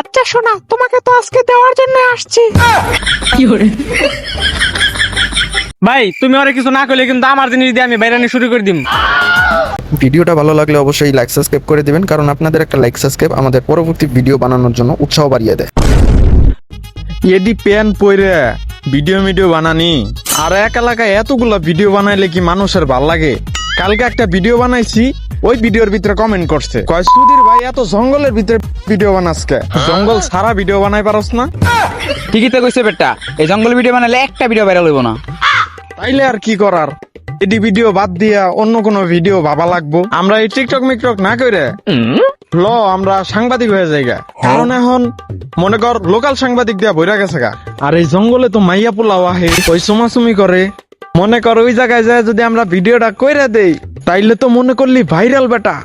আচ্ছা শোনা তোমাকে তো আজকে দেওয়ার জন্য আসছি। ভাই তুমি ওরে কিছু না করলে কিন্তু আমার জিনিস দিয়ে আমি বাইরানি শুরু করে দিম। ভিডিওটা ভালো লাগলে অবশ্যই লাইক সাবস্ক্রাইব করে দিবেন কারণ আপনাদের একটা লাইক সাবস্ক্রাইব আমাদের পরবর্তী ভিডিও বানানোর জন্য উৎসাহ বাড়িয়ে দেয়। এডি প্যান পইরে ভিডিও মিডিও বানানি। আর এক এলাকায় এতগুলা ভিডিও বানাইলে কি মানুষের ভালো লাগে? কালকে একটা ভিডিও বানাইছি ওই ভিডিওর ভিতরে কমেন্ট করছে। কয় সুধীর ভাই এত জঙ্গলের ভিতরে ভিডিও বানাসকে জঙ্গল সারা ভিডিও বানাই পারস না? ঠিকই তো কইছে বেটা এই জঙ্গল ভিডিও বানালে একটা ভিডিও ভাইরাল হইব না। তাইলে আর কি করার? এডি ভিডিও বাদ দিয়া অন্য কোনো ভিডিও ভাবা লাগবো। আমরা এই টিকটক মিকটক না করে ল আমরা সাংবাদিক হয়ে যাই গা। কারণ এখন মনে কর লোকাল সাংবাদিক দিয়া বইরা গেছে গা। আর এই জঙ্গলে তো মাইয়া পোলাও আহে ওই চুমাচুমি করে। মনে কর ওই জায়গায় যায় যদি আমরা ভিডিওটা কইরা দেই তাইলে তো মনে করলি ভাইরাল বেটা।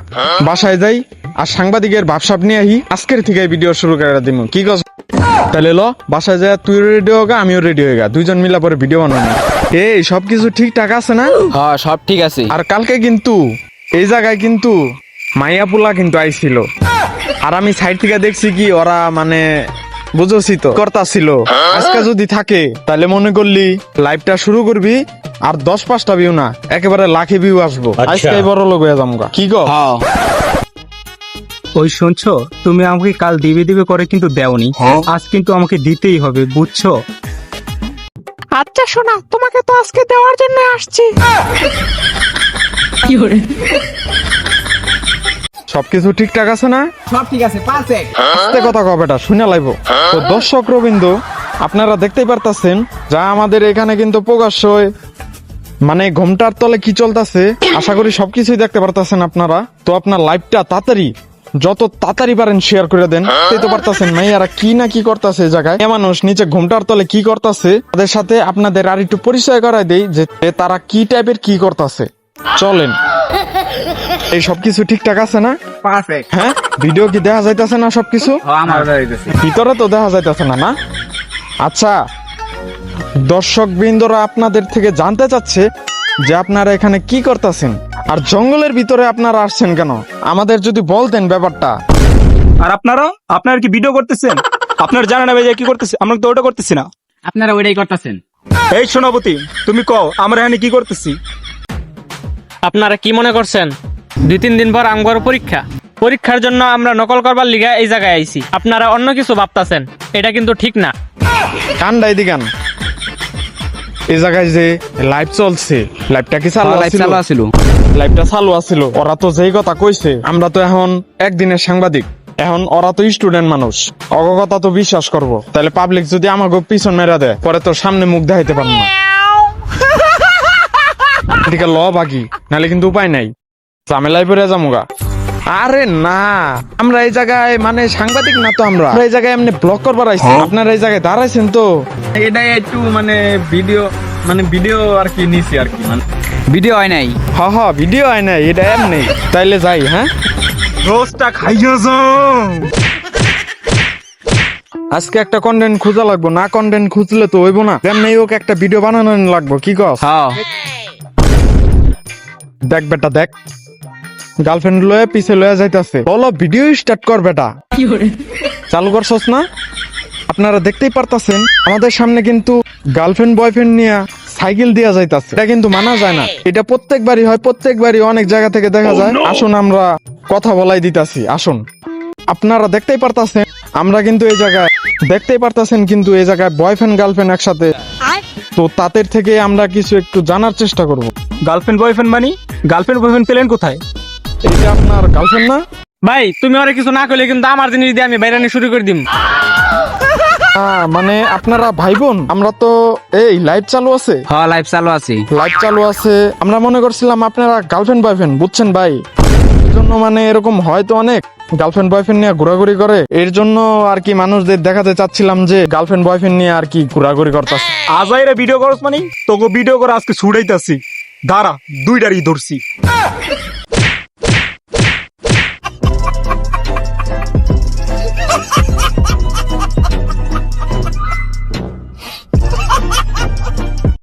বাসায় যাই আর সাংবাদিকের ভাবসাব নিয়ে আহি আজকের থেকে ভিডিও শুরু করে দিমু। কি কস তাহলে ল বাসায় যায় তুই রেডি হোগা আমিও রেডি হয়ে গা দুইজন মিলা পরে ভিডিও বানাবো এই সবকিছু ঠিকঠাক আছে না? হ্যাঁ সব ঠিক আছে। আর কালকে কিন্তু এই জায়গায় কিন্তু মাইয়াপুলা কিন্তু আইছিল। আর আমি সাইড থেকে দেখছি কি ওরা মানে বুঝছি তো। কর্তা ছিল। আজকে যদি থাকে তাহলে মনে করলি লাইভটা শুরু করবি আর দশ পাঁচটা ভিউ না একেবারে লাখে ভিউ আসব। আজকে বড় লোক হয়ে যাব কি গো? হ্যাঁ। ওই শুনছো? তুমি আমাকে কাল দিবে দিবে করে কিন্তু দেওনি। আজ কিন্তু আমাকে দিতেই হবে বুঝছ? আচ্ছা শোনা তোমাকে তো আজকে দেওয়ার জন্য আসছি। সবকিছু ঠিকঠাক আছে না? সব ঠিক আছে পারফেক্ট আস্তে কথা কবেটা শুনে লাইব। তো দর্শক রবীন্দ আপনারা দেখতেই পারতাছেন যা আমাদের এখানে কিন্তু প্রকাশ্য মানে ঘোমটার তলে কি চলতেছে আশা করি সবকিছুই দেখতে পারতাছেন আপনারা। তো আপনার লাইভটা তাড়াতাড়ি যত তাড়াতাড়ি পারেন শেয়ার করে দেন তাই তো পারতাছেন মাইয়ারা কি না কি করতেছে এই জায়গায়। এ মানুষ নিচে ঘোমটার তলে কি করতেছে তাদের সাথে আপনাদের আর একটু পরিচয় করাই দেই যে তারা কি টাইপের কি করতেছে। চলেন। এই সবকিছু ঠিকঠাক আছে না? পারফেক্ট হ্যাঁ? ভিডিও কি দেখা যাইতেছে না সবকিছু? আমার ভিতরে তো দেখা যাইতেছে না না? আচ্ছা দর্শক বৃন্দরা আপনাদের থেকে জানতে চাচ্ছে যে আপনারা এখানে কি করতেছেন আর জঙ্গলের ভিতরে আপনারা আসছেন কেন? আমাদের যদি বলতেন ব্যাপারটা। আর আপনারা? আপনারা কি ভিডিও করতেছেন? আপনার জানা না ভাই কি করতেছে? আমরা তো ওটা করতেছি না। আপনারা ওইটাই করতেছেন। এই সোনাপতি তুমি কও আমরা এখানে কি করতেছি? আপনারা কি মনে করছেন? দুই তিন দিন পর আমগর পরীক্ষা। পরীক্ষার জন্য আমরা নকল করবার লিগা এই জায়গায় আইছি। আপনারা অন্য কিছু ভাবতাছেন। এটা কিন্তু ঠিক না। কান্ডাই দিগান। এই জায়গায় যে লাইভ চলছে লাইভটা কি চালু লাইভ আছিল? চালু আছিল। লাইভটা চালু আছিল। ওরা তো যেই কথা কইছে আমরা তো এখন একদিনের সাংবাদিক। এখন ওরা তো স্টুডেন্ট মানুষ। অগকথা তো বিশ্বাস করব। তাহলে পাবলিক যদি আমাকে পিছন মেরা দেয় পরে তো সামনে মুখ দেখাইতে পারব না। এদিকে ল বাকি নাহলে কিন্তু উপায় নাই। ঝামেলায় পড়ে যামুগা। আরে না আমরা এই জায়গায় মানে সাংবাদিক না তো আমরা? আমরা এই জায়গায় এমনি ব্লক করবার আইছি। আপনারা এই জায়গায় দাঁড়াইছেন তো? এটাই একটু মানে ভিডিও মানে ভিডিও আর কি নিছি আর কি মানে। ভিডিও হয় নাই? হ হ ভিডিও হয় নাই এটা এমনি। তাইলে যাই হ্যাঁ? রোজটা খাইয়াছ আজকে একটা কন্টেন্ট খোঁজা লাগবো না কন্টেন্ট খুঁজলে তো হইব না। তেমনি হোক একটা ভিডিও বানানো লাগবো কি কস? হ্যাঁ। দেখ বেটা দেখ। গার্লফ্রেন্ড লয়ে পিছে লয়ে যাইতাছে। বলো ভিডিও স্টার্ট কর বেটা। চালু করছস না? আপনারা দেখতেই পারতাছেন আমাদের সামনে কিন্তু গার্লফ্রেন্ড বয়ফ্রেন্ড নিয়ে সাইকেল দিয়া যাইতাছে। এটা কিন্তু মানা যায় না। এটা প্রত্যেকবারই হয় প্রত্যেকবারই অনেক জায়গা থেকে দেখা যায়। আসুন আমরা কথা বলাই দিতাছি। আসুন। আপনারা দেখতেই পারতাছেন আমরা কিন্তু এই জায়গায় দেখতেই পারতাছেন কিন্তু এই জায়গায় বয়ফ্রেন্ড গার্লফ্রেন্ড একসাথে। তো তাদের থেকে আমরা কিছু একটু জানার চেষ্টা করব। গার্লফ্রেন্ড বয়ফ্রেন্ড মানি? গার্লফ্রেন্ড বয়ফ্রেন্ড পেলেন কোথায়? এইটা আপনার গার্লফ্রেন্ড না? ভাই তুমি কিছু না করলে কিন্তু আমার জিনিস দিয়ে আমি বাইরানি শুরু করে দিম। হ্যাঁ মানে আপনারা ভাই বোন আমরা তো এই লাইভ চালু আছে। হ্যাঁ লাইভ চালু আছে। লাইভ চালু আছে। আমরা মনে করছিলাম আপনারা গার্লফ্রেন্ড বয়ফ্রেন্ড বুঝছেন ভাই? এর জন্য মানে এরকম হয়তো অনেক। গার্লফ্রেন্ড বয়ফ্রেন্ড নিয়ে ঘোরাঘুরি করে। এর জন্য আর কি মানুষদের দেখাতে চাচ্ছিলাম যে গার্লফ্রেন্ড বয়ফ্রেন্ড নিয়ে আর কি ঘোরাঘুরি করতেছে। আজাইরা ভিডিও করস মানি? তোকে ভিডিও করে আজকে ছুড়াইতাছি। দাঁড়া দুইটারই ধরছি।